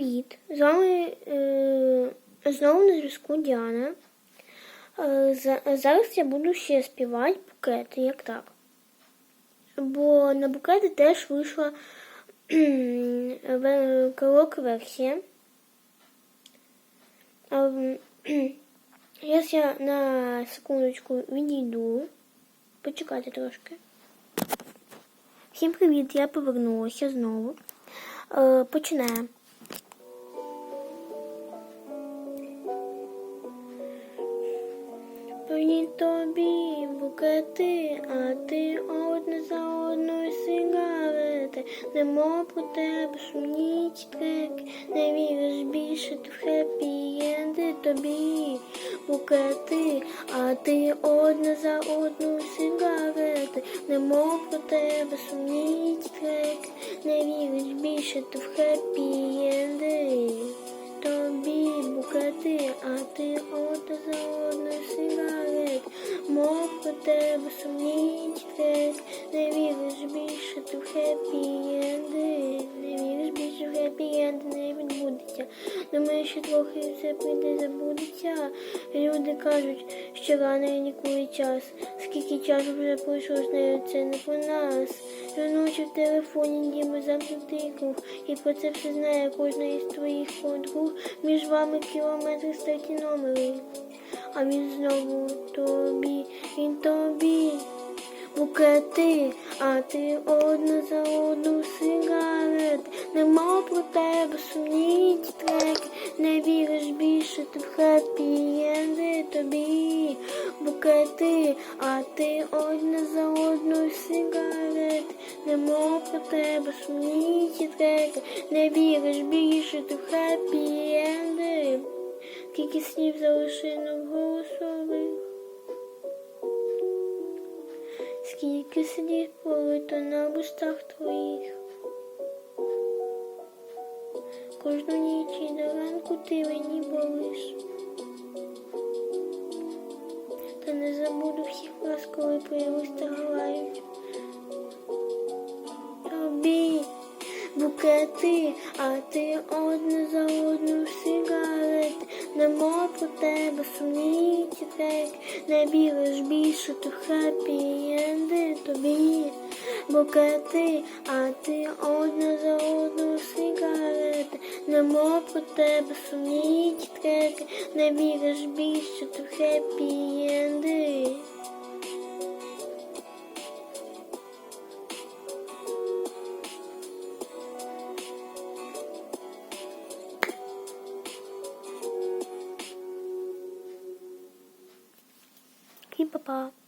Привіт! З вами е, знову на зв'язку Діана. Е, за, зараз я буду ще співати букети, як так. Бо на букети теж вийшла караоке-версія. Зараз я на секундочку відійду. Почекайте трошки. Всім привіт! Я повернулася знову. Е, починаємо. Привіт тобі букети, а ти одна за одною сигарети. Нема про тебе сумні треки, не віриш більше ти в хеппі-енди тобі букети, а ти одна за одною сигарети. Нема про тебе сумні треки, не віриш більше ти в хеппі-енди тобі букети, а ти одна за сигарет. Мов тебе сумні трек, не віриш більше ти в хеппі-енди, не віриш більше в хеппі-енди не відбудеться. Думаю, що трохи все прийде, забудеться. Люди кажуть, що рано і ніколи час. Скільки часу вже пройшло з нею, це не про нас. Щоночі в телефоні ніби замкнутий круг, і про це все знає кожна із твоїх подруг. Між вами кілометри статі номери, а він знову тобі, він тобі. Букети, а ти одна за одну сигарет. Нема про тебе сумніти треки, не віриш більше ти в хеппі-енди тобі. Букети, а ти одна за одну сигарет. Нема про тебе сумні ті треки, не віриш більше ти в хеппі-енди. Скільки слів залишено в голосових. Скільки слів полито на бустах твоїх. Кожну ніч і до ранку ти мені болиш. Та не забуду всіх раз, коли появусь грають. Букети, а ти одна за одну сигарет. Нема про тебе сумні ті треки, не віриш більше ти в хеппі-енди тобі. Букети, а ти одна за одну сигарет. Нема про тебе сумні ті треки, не віриш більше ти в хеппі-енди. І па-па.